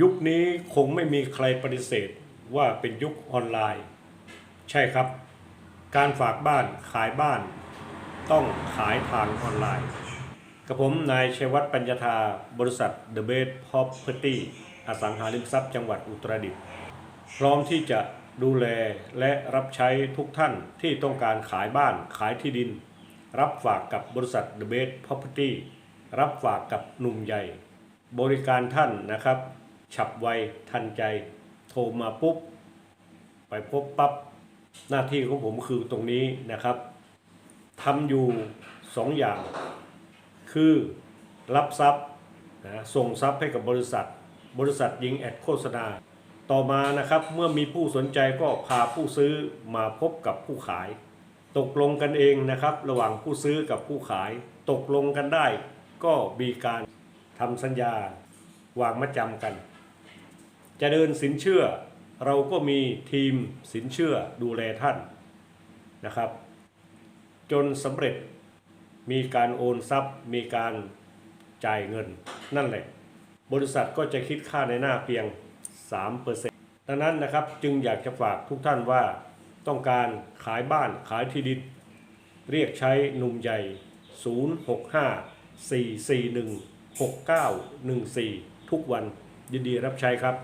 ยุคนี้คงไม่มีใครปฏิเสธว่าเป็นยุคออนไลน์ ใช่ครับ การฝากบ้านขายบ้าน ต้องขายทางออนไลน์ กับผมนายชัยวัฒน์ปัญญาธาบริษัท The Best Property อสังหาริมทรัพย์จังหวัดอุตรดิตถ์พร้อมที่จะดูแลและรับใช้ทุกท่านที่ต้องการขายบ้านขายที่ดิน รับฝากกับบริษัท The Best Property รับฝากกับหนุ่มใหญ่ บริการท่านนะครับ ฉับไวทันใจ โทรมาปุ๊บ ไปพบปั๊บหน้าที่ของผมคือตรงนี้นะครับทำอยู่สองอย่าง คือรับทรัพย์นะส่งทรัพย์ให้กับบริษัท บริษัทยิงแอดโฆษณา ต่อมานะครับเมื่อมีผู้สนใจก็พาผู้ซื้อมาพบกับผู้ขาย ตกลงกันเองนะครับ ระหว่างผู้ซื้อกับผู้ขาย ตกลงกันได้ ก็มีการทำสัญญา วางมัดจำกัน จะเดินสินเชื่อ เราก็มีทีมสินเชื่อดูแลท่านนะครับ จนสำเร็จมีการโอนทรัพย์ มีการจ่ายเงินนั่นแหละ บริษัทก็จะคิดค่าในหน้าเพียง 3%ดังนั้นนะครับจึงอยากจะฝากทุกท่านว่าต้องการขายบ้านขายที่ดิน เรียกใช้หนุ่มใหญ่ 065 441 6914 ทุกวันยินดีรับใช้ครับ